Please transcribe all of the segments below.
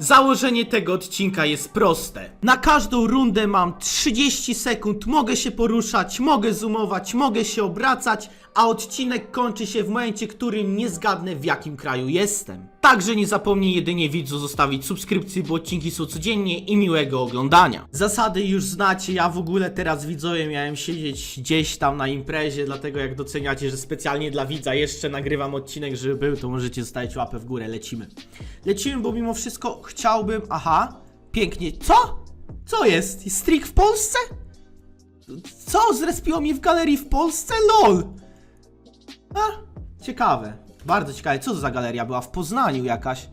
Założenie tego odcinka jest proste. Na każdą rundę mam 30 sekund, mogę się poruszać, mogę zoomować, mogę się obracać, a odcinek kończy się w momencie, którym nie zgadnę w jakim kraju jestem. Także nie zapomnij jedynie widzu zostawić subskrypcji, bo odcinki są codziennie i miłego oglądania. Zasady już znacie, ja w ogóle teraz widzowie miałem siedzieć gdzieś tam na imprezie, dlatego jak doceniacie, że specjalnie dla widza jeszcze nagrywam odcinek, żeby był, to możecie zostawić łapę w górę, lecimy. Lecimy, bo mimo wszystko chciałbym, aha, pięknie, co? Co jest? Streak w Polsce? Co? Zrespiło mnie w galerii w Polsce? LOL! A, ciekawe. Bardzo ciekawe. Co to za galeria była? W Poznaniu jakaś.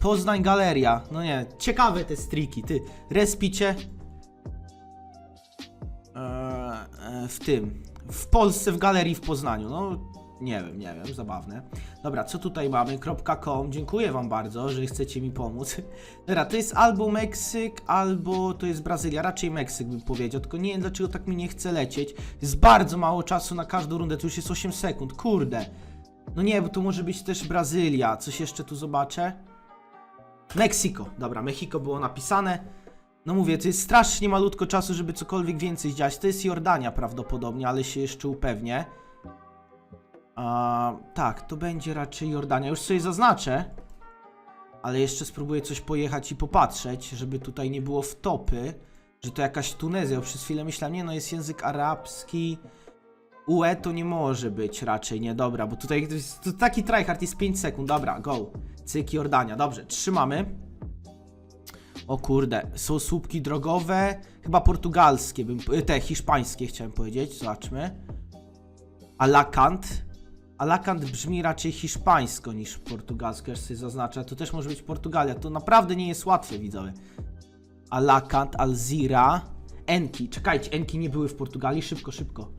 Poznań galeria. No nie, ciekawe te striki, ty. Respicie. Eee, w tym. W Polsce, w galerii w Poznaniu. No, nie wiem, nie wiem, zabawne. Dobra, co tutaj mamy? .com. Dziękuję wam bardzo, że chcecie mi pomóc. Dobra, to jest albo Meksyk, albo to jest Brazylia. Raczej Meksyk bym powiedział, tylko nie wiem dlaczego tak mi nie chce lecieć. Jest bardzo mało czasu na każdą rundę, to już jest 8 sekund, kurde. No nie, bo to może być też Brazylia. Coś jeszcze tu zobaczę. Meksiko. Dobra, Mexico było napisane. No mówię, to jest strasznie malutko czasu, żeby cokolwiek więcej zdziałać. To jest Jordania prawdopodobnie, ale się jeszcze upewnię. A, tak, to będzie raczej Jordania. Już sobie zaznaczę. Ale jeszcze spróbuję coś pojechać i popatrzeć, żeby tutaj nie było wtopy, że to jakaś Tunezja. Bo Przez chwilę myślałem, nie no, jest język arabski. UE to nie może być raczej, nie, dobra, bo tutaj to taki tryhard jest 5 sekund, dobra, go. Cyk, Jordania, dobrze, trzymamy. O kurde, są słupki drogowe, chyba portugalskie, bym, y, te hiszpańskie chciałem powiedzieć, zobaczmy. Alakant. Alakant brzmi raczej hiszpańsko niż portugalsko, już sobie zaznaczę. To też może być Portugalia, to naprawdę nie jest łatwe, widzowie. Alakant, Alzira, Enki. Czekajcie, Enki nie były w Portugalii, szybko, szybko.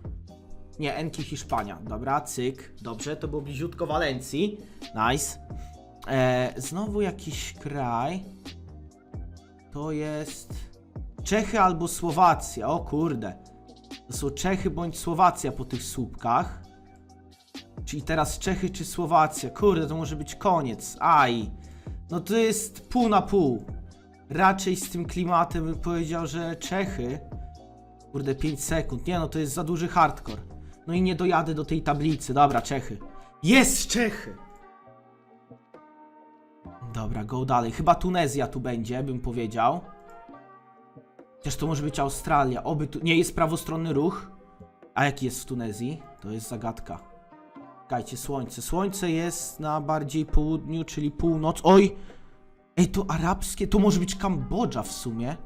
Nie, Enki Hiszpania. Dobra, cyk. Dobrze, to było bliziutko Walencji. Nice. E, znowu jakiś kraj. To jest Czechy albo Słowacja. O kurde. To są Czechy bądź Słowacja po tych słupkach. Czyli teraz Czechy czy Słowacja. Kurde, to może być koniec. Aj. No to jest pół na pół. Raczej z tym klimatem bym powiedział, że Czechy. Kurde, 5 sekund. Nie no, to jest za duży hardcore. No i nie dojadę do tej tablicy. Dobra, Czechy. Jest Czechy! Dobra, go dalej. Chyba Tunezja tu będzie, bym powiedział. Chociaż to może być Australia. Oby tu... Nie, jest prawostronny ruch. A jaki jest w Tunezji? To jest zagadka. Czekajcie, słońce. Słońce jest na bardziej południu, czyli północ. Oj! Ej, to arabskie? To może być Kambodża w sumie.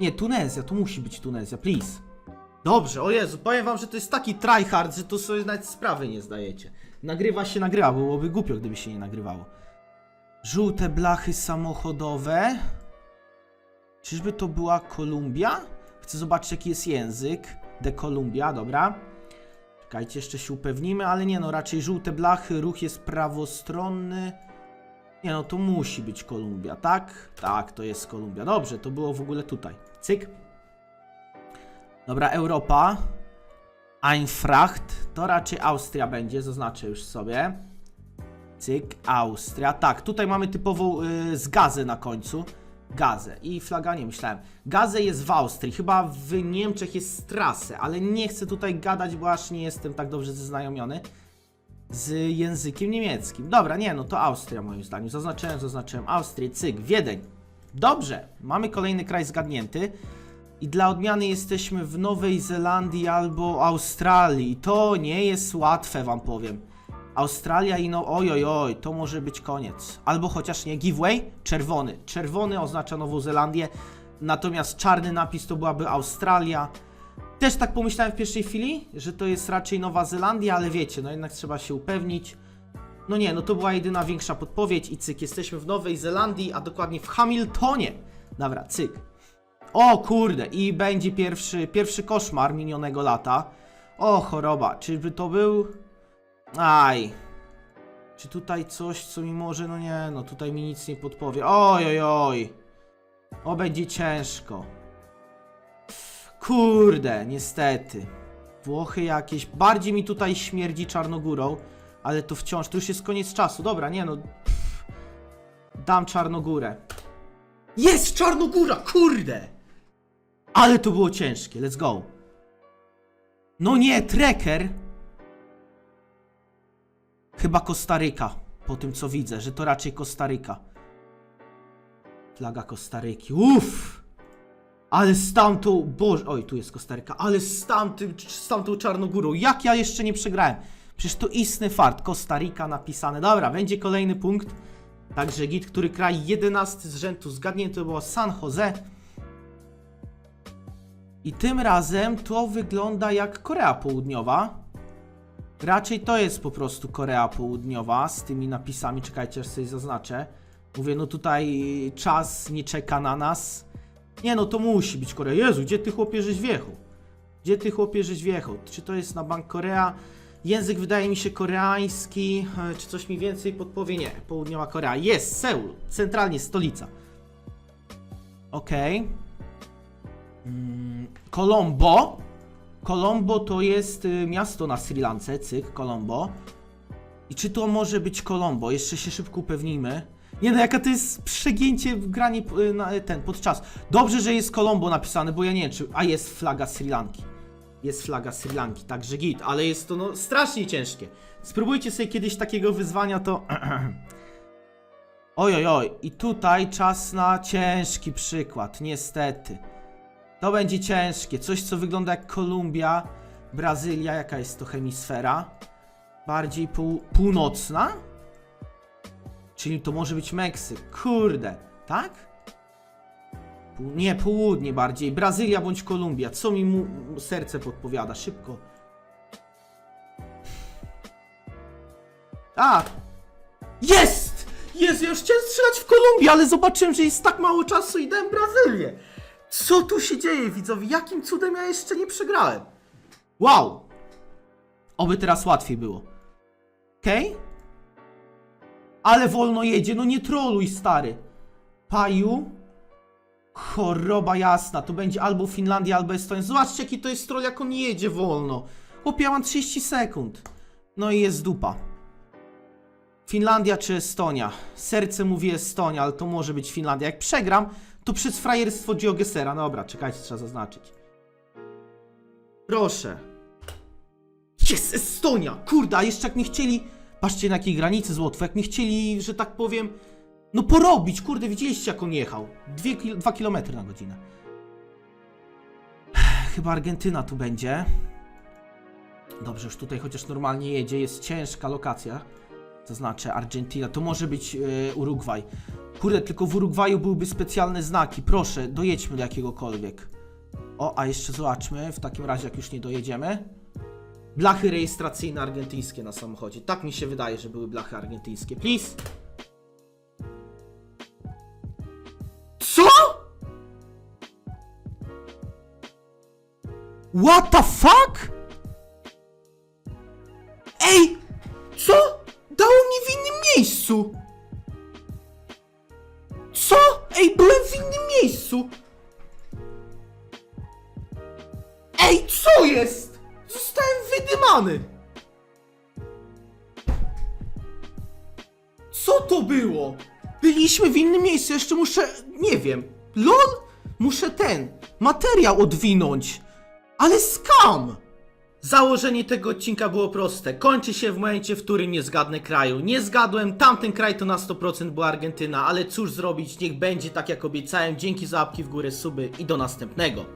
Nie, Tunezja, to musi być Tunezja, please. Dobrze, o Jezu, powiem wam, że to jest taki tryhard, że to sobie nawet sprawy nie zdajecie. Nagrywa się, nagrywa, byłoby głupio, gdyby się nie nagrywało. Żółte blachy samochodowe. Czyżby to była Kolumbia? Chcę zobaczyć, jaki jest język. De Columbia, dobra. Czekajcie, jeszcze się upewnimy, ale nie no, raczej żółte blachy, ruch jest prawostronny. Nie no, to musi być Kolumbia, tak? Tak, to jest Kolumbia. Dobrze, to było w ogóle tutaj. Cyk. Dobra, Europa. Eintracht. To raczej Austria będzie, zaznaczę już sobie. Cyk, Austria. Tak, tutaj mamy typową y, z gazę na końcu. Gazę. I flaga, nie myślałem. Gazę jest w Austrii. Chyba w Niemczech jest Strasse, ale nie chcę tutaj gadać, bo aż nie jestem tak dobrze zaznajomiony z językiem niemieckim. Dobra, nie, no to Austria moim zdaniem. Zaznaczyłem, zaznaczyłem Austrię, cyk, Wiedeń. Dobrze, mamy kolejny kraj zgadnięty. I dla odmiany jesteśmy w Nowej Zelandii albo Australii. To nie jest łatwe, wam powiem. Australia i no, oj, oj, to może być koniec. Albo chociaż nie, giveaway, czerwony. Czerwony oznacza Nową Zelandię, natomiast czarny napis to byłaby Australia. Też tak pomyślałem w pierwszej chwili, że to jest raczej Nowa Zelandia, ale wiecie, no jednak trzeba się upewnić. No nie, no to była jedyna większa podpowiedź i cyk, jesteśmy w Nowej Zelandii, a dokładnie w Hamiltonie. Dobra, cyk. O kurde, i będzie pierwszy, pierwszy koszmar minionego lata. O choroba, czyby to był... Aj. Czy tutaj coś, co mi może... No nie, no tutaj mi nic nie podpowie. Oj, oj, oj. O, będzie ciężko. Kurde, niestety. Włochy jakieś. Bardziej mi tutaj śmierdzi Czarnogórą, ale to wciąż, to już jest koniec czasu. Dobra, nie no. Pff. dam Czarnogórę. Jest Czarnogóra, kurde! Ale to było ciężkie, let's go. No nie, Trekker. Chyba Kostaryka, po tym co widzę, że to raczej Kostaryka. Flaga Kostaryki, uff! Ale z tamtą, boże, oj, tu jest Kostaryka, ale z, tamtym, z tamtą Czarnogórą, jak ja jeszcze nie przegrałem? Przecież to istny fart, Kostaryka napisane. Dobra, będzie kolejny punkt. Także git, który kraj 11 z rzędu zgadnięty to było San Jose. I tym razem to wygląda jak Korea Południowa. Raczej to jest po prostu Korea Południowa z tymi napisami. Czekajcie, aż sobie zaznaczę. Mówię, no tutaj czas nie czeka na nas. Nie no, to musi być Korea. Jezu, gdzie ty chłopie żeś wjechał? Gdzie ty chłopie żeś wjechał? Czy to jest na Bank Korea? Język wydaje mi się koreański. E, Czy coś mi więcej podpowie? Nie. Południowa Korea. Jest, Seul. Centralnie stolica. Okej. Mm, Colombo. Colombo to jest y, miasto na Sri Lance, cyk, Colombo. I czy to może być Colombo? Jeszcze się szybko upewnijmy. Nie no, jaka to jest przegięcie w granie y, na y, ten, podczas. Dobrze, że jest Colombo napisane, bo ja nie wiem, czy... A jest flaga Sri Lanki. Jest flaga Sri Lanki, także git, ale jest to no strasznie ciężkie. Spróbujcie sobie kiedyś takiego wyzwania, to... Oj, oj, oj. I tutaj czas na ciężki przykład, niestety. To będzie ciężkie. Coś, co wygląda jak Kolumbia, Brazylia, jaka jest to hemisfera? Bardziej pół, północna? Czyli to może być Meksyk. Kurde, tak? Pół, nie, południe bardziej. Brazylia bądź Kolumbia. Co mi mu, mu serce podpowiada? Szybko. A! Jest! Jest! Ja już chciałem strzelać w Kolumbii, ale zobaczyłem, że jest tak mało czasu i dałem Brazylię. Co tu się dzieje, widzowie? Jakim cudem ja jeszcze nie przegrałem? Wow! Oby teraz łatwiej było. Okej? Ale wolno jedzie, no nie troluj, stary. Paju? Choroba jasna, to będzie albo Finlandia, albo Estonia. Zobaczcie, jaki to jest troll, jak on jedzie wolno. Chłopie, ja mam 30 sekund. No i jest dupa. Finlandia czy Estonia? Serce mówi Estonia, ale to może być Finlandia. Jak przegram, to przez frajerstwo Geogesera. No dobra, czekajcie, trzeba zaznaczyć. Proszę. Jest Estonia! Kurde, a jeszcze jak nie chcieli... Patrzcie na jakiej granicy z Łotwy, jak nie chcieli, że tak powiem... No porobić, kurde, widzieliście jak on jechał. Dwie, dwa kilometry na godzinę. Chyba Argentyna tu będzie. Dobrze, już tutaj chociaż normalnie jedzie, jest ciężka lokacja. Zaznaczę Argentina, to może być e, Urugwaj. Kurde, tylko w Urugwaju byłyby specjalne znaki. Proszę, dojedźmy do jakiegokolwiek. O, a jeszcze zobaczmy, w takim razie jak już nie dojedziemy. Blachy rejestracyjne argentyńskie na samochodzie. Tak mi się wydaje, że były blachy argentyńskie. Please. Co? What the fuck? Ej, byłem w innym miejscu! Ej, co jest? Zostałem wydymany! Co to było? Byliśmy w innym miejscu, jeszcze muszę, nie wiem, LOL? Muszę ten, materiał odwinąć. Ale skam! Założenie tego odcinka było proste. Kończy się w momencie, w którym nie zgadnę kraju. Nie zgadłem, tamten kraj to na 100% była Argentyna, ale cóż zrobić, niech będzie tak jak obiecałem. Dzięki za łapki w górę, suby i do następnego.